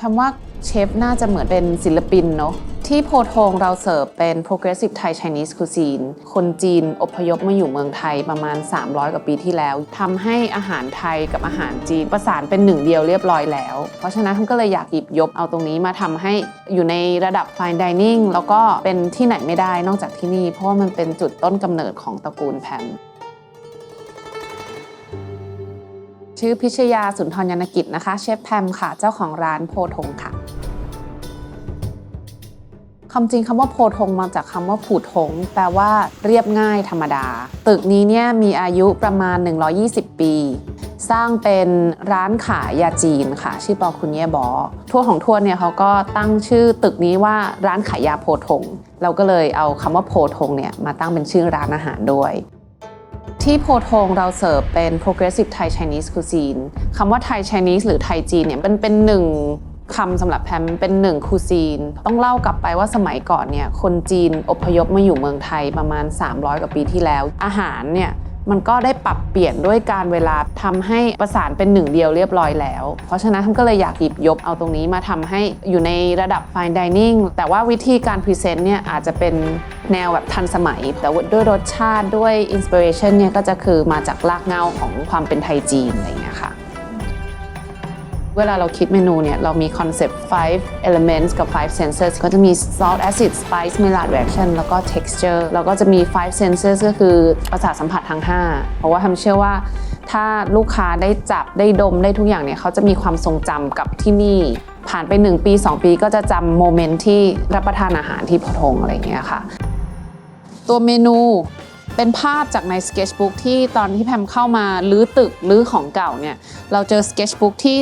แพมว่าเชฟน่าจะเหมือนเป็นศิลปินเนาะที่โพธิ์ทองเราเสิร์ฟเป็น progressive Thai Chinese cuisine คนจีนอพยพมาอยู่เมืองไทยประมาณ 300 กว่าปีที่แล้วทำให้อาหารไทยกับอาหารจีนประสานเป็นหนึ่งเดียวเรียบร้อยแล้ว เพราะฉะนั้นทำก็เลยอยากหยิบยกเอาตรงนี้มาทำให้อยู่ในระดับ fine dining แล้วก็เป็นที่ไหนไม่ได้นอกจากที่นี่ เพราะว่ามันเป็นจุดต้นกำเนิดของตระกูลแพม ชื่อพิชยาสุนทรยานกิจนะคะ เชฟแพมค่ะ เจ้าของร้านโพธงค่ะคำจริงคำว่าโพธงมาจากคำว่าผูทง แปลว่าเรียบง่ายธรรมดา ตึกนี้เนี่ยมีอายุประมาณ 120 ปี สร้างเป็นร้านขายยาจีนค่ะ ชื่อปอคุณเย่บอทั่วของทั่วเนี่ยเขาก็ตั้งชื่อตึกนี้ว่าร้านขายยาโพธงเราก็เลยเอาคำว่าโพธงเนี่ยมาตั้งเป็นชื่อร้านอาหารด้วย ที่โพธิ์ทงเราเสิร์ฟเป็น progressive Thai Chinese cuisine คำว่า Thai Chinese หรือ ไทยจีนเนี่ยมันเป็นหนึ่งคำสำหรับแพมเป็นหนึ่งคูซีน ต้องเล่ากลับไปว่าสมัยก่อนเนี่ยคนจีนอพยพมาอยู่เมืองไทยประมาณ 300 กว่าปีที่แล้ว อาหารเนี่ยมันก็ได้ปรับเปลี่ยนด้วยการเวลาทำให้ประสานเป็นหนึ่งเดียวเรียบร้อยแล้ว เพราะฉะนั้นทำก็เลยอยากหยิบยกเอาตรงนี้มาทำให้อยู่ในระดับ fine dining แต่ว่าวิธีการพรีเซนต์เนี่ยอาจจะเป็น แนวแบบทันสมัย แต่ว่าด้วยรสชาติด้วยอินสปิเรชันเนี่ยก็จะคือมาจากรากเหง้าของความเป็นไทยจีนอะไรอย่างเงี้ยค่ะเวลาเราคิดเมนูเนี่ย เรามีคอนเซปต์ 5 elements กับ 5 senses ก็จะมี salt acid spice melad reaction แล้วก็ texture แล้วก็จะมี 5 senses ก็คือประสาทสัมผัสทั้ง 5 เพราะว่าทำเชื่อว่าถ้าลูกค้าได้จับได้ดมได้ทุกอย่างเนี่ย เขาจะมีความทรงจำกับที่นี่ ผ่านไป 1 ปี 2 ปีก็จะจำโมเมนต์ที่รับประทานอาหารที่โพธิ์ทงอะไรอย่างเงี้ยค่ะ ตัวเมนูเป็นภาพจากใน Sketchbook ที่ตอนที่แพมเข้ามาลื้อตึกลื้อของเก่าเนี่ย เราเจอ Sketchbook ที่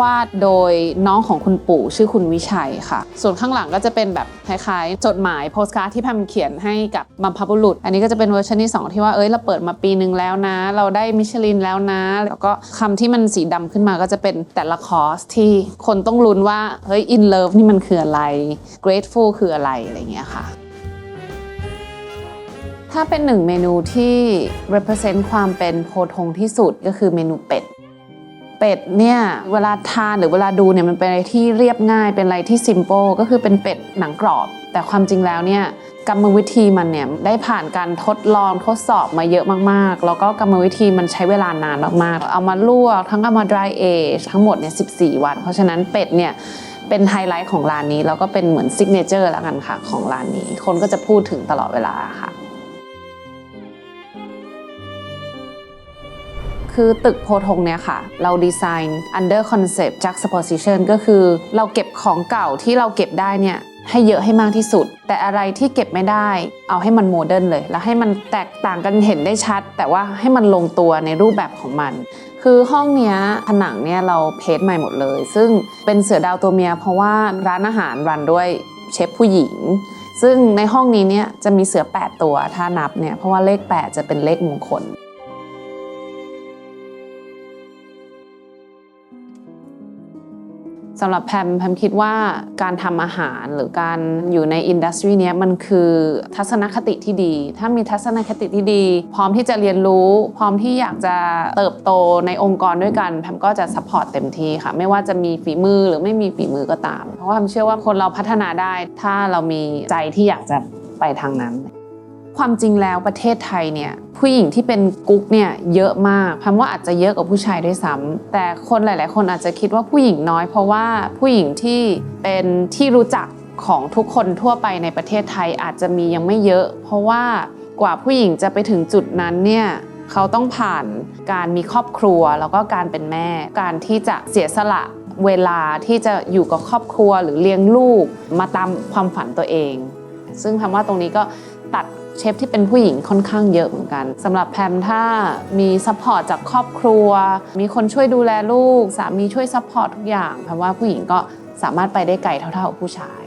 วาดโดยน้องของคุณปู่ชื่อคุณวิชัยค่ะ ส่วนข้างหลังก็จะเป็นแบบคล้ายๆ จดหมายโพสการ์ดที่แพมเขียนให้กับบัมพบุรุษ อันนี้ก็จะเป็นเวอร์ชันที่ 2 ที่ว่าเอ้ยเราเปิดมาปีนึงแล้วนะ เราได้มิชลินแล้วนะ แล้วก็คำที่มันสีดำขึ้นมาก็จะเป็นแต่ละคอร์สที่คนต้องลุ้นว่าเฮ้ย in love นี่มันคืออะไร grateful คืออะไรอะไรเงี้ยค่ะ ถ้าเป็นหนึ่งเมนูที่ represent ความเป็นโพธงที่สุดก็คือเมนูเป็ด เป็ดเนี่ยเวลาทานหรือเวลาดูเนี่ยมันเป็นอะไรที่เรียบง่ายเป็นอะไรที่ simple ก็คือเป็นเป็ดหนังกรอบ แต่ความจริงแล้วเนี่ยกรรมวิธีมันเนี่ยได้ผ่านการทดลองทดสอบมาเยอะมากๆ แล้วก็กรรมวิธีมันใช้เวลานานมากๆ เอามาลวกทั้งเอามา dry age ทั้งหมดเนี่ย14 วัน เพราะฉะนั้นเป็ดเนี่ยเป็นไฮไลท์ของร้านนี้แล้วก็เป็นเหมือนซิกเนเจอร์แล้วกันค่ะของร้านนี้ คนก็จะพูดถึงตลอดเวลาค่ะ คือตึกโพธงเนี่ยค่ะ เราดีไซน์ under concept juxtaposition ก็คือเราเก็บของเก่าที่เราเก็บได้เนี่ยให้เยอะให้มากที่สุด แต่อะไรที่เก็บไม่ได้ เอาให้มันโมเดิร์นเลย แล้วให้มันแตกต่างกันเห็นได้ชัด แต่ว่าให้มันลงตัวในรูปแบบของมัน คือห้องเนี้ยผนังเนี่ยเราเพ้นท์ใหม่หมดเลย ซึ่งเป็นเสือดาวตัวเมีย เพราะว่าร้านอาหารรันด้วยเชฟผู้หญิง ซึ่งในห้องนี้เนี่ยจะมีเสือ 8 ตัวถ้านับเนี่ยเพราะว่าเลข 8 จะเป็นเลขมงคล สำหรับแพมแพมคิดว่าการทำอาหารหรือการอยู่ในอินดัสทรีนี้มันคือทัศนคติที่ดี ถ้ามีทัศนคติที่ดี พร้อมที่จะเรียนรู้ พร้อมที่อยากจะเติบโตในองค์กรด้วยกันแพมก็จะซัพพอร์ตเต็มที่ค่ะ ไม่ว่าจะมีฝีมือหรือไม่มีฝีมือก็ตาม เพราะว่าแพมเชื่อว่าคนเราพัฒนาได้ ถ้าเรามีใจที่อยากจะไปทางนั้น ความจริงแล้วประเทศไทยเนี่ยผู้หญิงที่เป็นกุ๊กเนี่ยเยอะมากพัมว่าอาจจะเยอะกว่าผู้ชายด้วยซ้ำแต่คนหลาย ๆ คนอาจจะคิดว่าผู้หญิงน้อย เพราะว่าผู้หญิงที่เป็นที่รู้จักของทุกคนทั่วไปในประเทศไทยอาจจะมียังไม่เยอะ เพราะว่ากว่าผู้หญิงจะไปถึงจุดนั้นเนี่ยเขาต้องผ่านการมีครอบครัวแล้วก็การเป็นแม่ การที่จะเสียสละเวลาที่จะอยู่กับครอบครัวหรือเลี้ยงลูกมาตามความฝันตัวเอง ซึ่งแพมว่าตรงนี้ก็ ตัดเชฟที่เป็นผู้หญิงค่อนข้างเยอะเหมือนกันสำหรับแพมถ้ามีซัพพอร์ตจากครอบครัว มีคนช่วยดูแลลูก สามีช่วยซัพพอร์ตทุกอย่างแพมว่าผู้หญิงก็สามารถไปได้ไกลเท่าๆผู้ชาย